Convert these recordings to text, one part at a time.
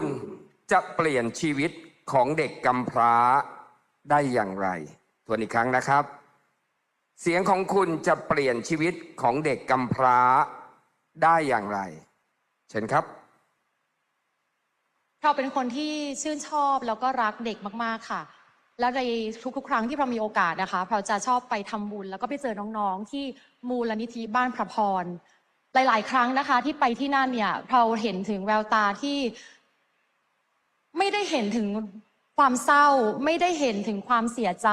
คุณจะเปลี่ยนชีวิตของเด็กกำพร้าได้อย่างไรทวนอีกครั้งนะครับ เสียงของคุณจะเปลี่ยนชีวิตของเด็กกำพร้าได้อย่างไร เชิญครับ เราเป็นคนที่ชื่นชอบแล้วก็รักเด็กมากๆค่ะ แล้วในทุกๆ ครั้งที่เรามีโอกาสนะคะ เราจะชอบไปทำบุญแล้วก็ไปเจอน้องๆ ที่มูลนิธิบ้านพระพรหลาย ๆ ครั้งนะคะ ที่ไปที่นั่นเนี่ยเราเห็นถึงแววตาที่ ไม่ได้เห็นถึงความเศร้า ไม่ได้เห็นถึงความเสียใจ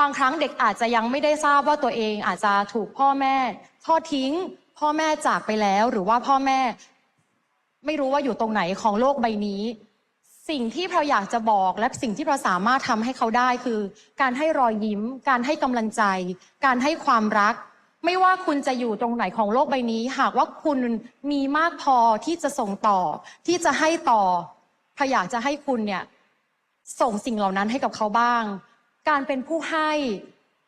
บางครั้งเด็กอาจจะยังไม่ได้ทราบว่าตัวเองอาจจะถูกพ่อแม่ ทอดทิ้ง พ่อแม่จากไปแล้ว หรือว่าพ่อแม่ ไม่รู้ว่าอยู่ตรงไหนของโลกใบนี้ สิ่งที่เราอยากจะบอกและสิ่งที่เราสามารถทำให้เขาได้คือ การให้รอยยิ้ม การให้กำลังใจ การให้ความรักไม่ว่าคุณจะอยู่ตรงไหนของโลกใบนี้ หากว่าคุณมีมากพอที่จะส่งต่อ ที่จะให้ต่อ เราอยากจะให้คุณเนี่ยส่งสิ่งเหล่านั้นให้กับเขาบ้าง การเป็นผู้ให้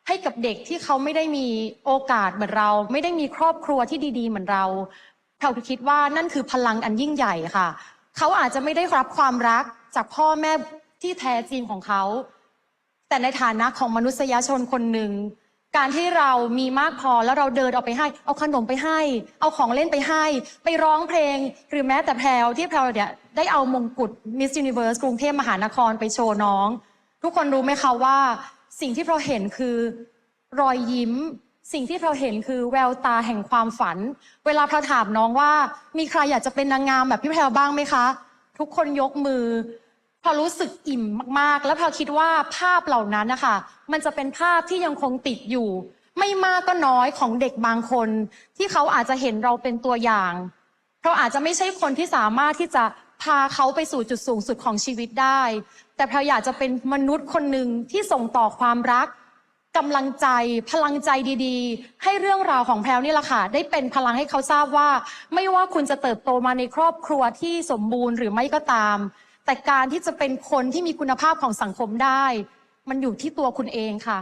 ให้กับเด็กที่เขาไม่ได้มีโอกาสเหมือนเรา ไม่ได้มีครอบครัวที่ดี ๆ เหมือนเราเราคิดว่านั่นคือพลังอันยิ่งใหญ่ค่ะ เขาอาจจะไม่ได้รับความรักจากพ่อแม่ที่แท้จริงของเขา แต่ในฐานะของมนุษยชนคนหนึ่ง การที่เรามีมากพอแล้วเราเดินออกไปให้ เอาขนมไปให้ เอาของเล่นไปให้ ไปร้องเพลง หรือแม้แต่แพลวที่แพลวเนี่ยได้เอามงกุฎ Miss Universe กรุงเทพมหานครไปโชว์น้อง ทุกคนรู้ไหมคะว่าสิ่งที่เราเห็นคือรอยยิ้ม สิ่งที่เราเห็นคือแววตาแห่งความฝัน เวลาเราถามน้องว่า มีใครอยากจะเป็นนางงามแบบพี่แพรวบ้างไหมคะ ทุกคนยกมือ พอรู้สึกอิ่มมากๆ แล้วพอคิดว่าภาพเหล่านั้นนะคะ มันจะเป็นภาพที่ยังคงติดอยู่ ไม่มากก็น้อยของเด็กบางคน ที่เขาอาจจะเห็นเราเป็นตัวอย่างเราอาจจะไม่ใช่คนที่สามารถที่จะพาเขาไปสู่จุดสูงสุดของชีวิตได้ แต่เราอยากจะเป็นมนุษย์คนหนึ่งที่ส่งต่อความรักกำลังใจพลังใจดีๆ ให้เรื่องราวของแพรวนี่แหละค่ะ ได้เป็นพลังให้เขาทราบว่า ไม่ว่าคุณจะเติบโตมาในครอบครัวที่สมบูรณ์หรือไม่ก็ตาม แต่การที่จะเป็นคนที่มีคุณภาพของสังคมได้ มันอยู่ที่ตัวคุณเองค่ะ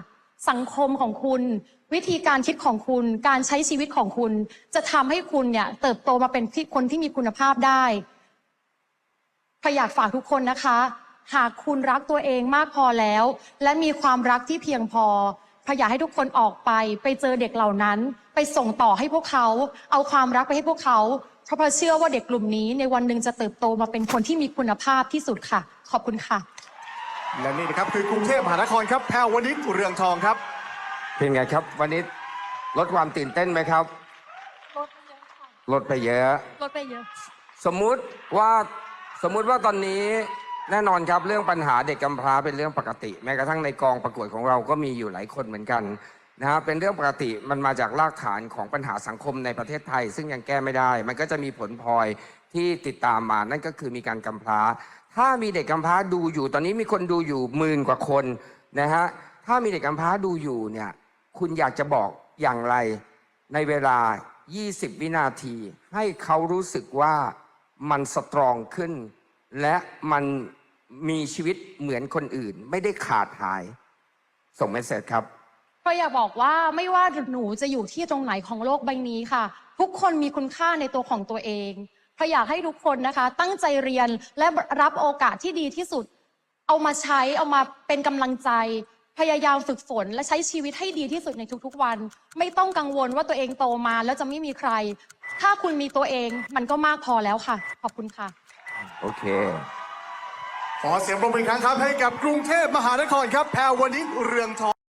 สังคมของคุณ วิธีการคิดของคุณ การใช้ชีวิตของคุณ จะทำให้คุณเนี่ยเติบโตมาเป็นคนที่มีคุณภาพได้พอยากฝากทุกคนนะคะ หากคุณรักตัวเองมากพอแล้ว และมีความรักที่เพียงพอพยากให้ทุกคนออกไป ไปเจอเด็กเหล่านั้น ไปส่งต่อให้พวกเขา เอาความรักไปให้พวกเขาเพราะพอเชื่อว่าเด็กกลุ่มนี้ในวันหนึ่งจะเติบโตมาเป็นคนที่มีคุณภาพที่สุดค่ะ ขอบคุณค่ะ และนี่นะครับคือกรุงเทพมหานครครับแพรววนิชเรืองทองครับ เป็นไงครับ วันนี้ลดความตื่นเต้นไหมครับ ลดไปเยอะค่ะลดไปเยอะ ลดไปเยอะ สมมุติว่าสมมุติว่าตอนนี้แน่นอนครับเรื่องปัญหาเด็กกำพร้าเป็นเรื่องปกติ แม้กระทั่งในกองประกวดของเราก็มีอยู่หลายคนเหมือนกัน นะฮะเป็นเรื่องปกติมันมาจากรากฐานของปัญหาสังคมในประเทศไทย ซึ่งยังแก้ไม่ได้ มันก็จะมีผลพลอยที่ติดตามมานั่นก็คือมีการกำพร้า ถ้ามีเด็กกำพร้าดูอยู่ ตอนนี้มีคนดูอยู่หมื่นกว่าคนนะฮะถ้ามีเด็กกำพร้าดูอยู่เนี่ยคุณอยากจะบอกอย่างไรในเวลา 20 วินาที ให้เขารู้สึกว่ามันสตรองขึ้น และมันมีชีวิตเหมือนคนอื่น ไม่ได้ขาดหาย ส่งเมสเซจครับ เพราะอยากบอกว่าไม่ว่าหนูจะอยู่ที่ตรงไหนของโลกใบนี้ค่ะ ทุกคนมีคุณค่าในตัวของตัวเองเพราะอยากให้ทุกคนนะคะ ตั้งใจเรียนและรับโอกาสที่ดีที่สุด เอามาใช้เอามาเป็นกำลังใจ พยายามฝึกฝน และใช้ชีวิตให้ดีที่สุดในทุกๆวัน ไม่ต้องกังวลว่าตัวเองโตมาแล้วจะไม่มีใคร ถ้าคุณมีตัวเองมันก็มากพอแล้วค่ะ ขอบคุณค่ะ โอเค ขอเสียงปรบมืออีกครั้งครับให้กับกรุงเทพมหานครครับแพรววนิชเรืองทอง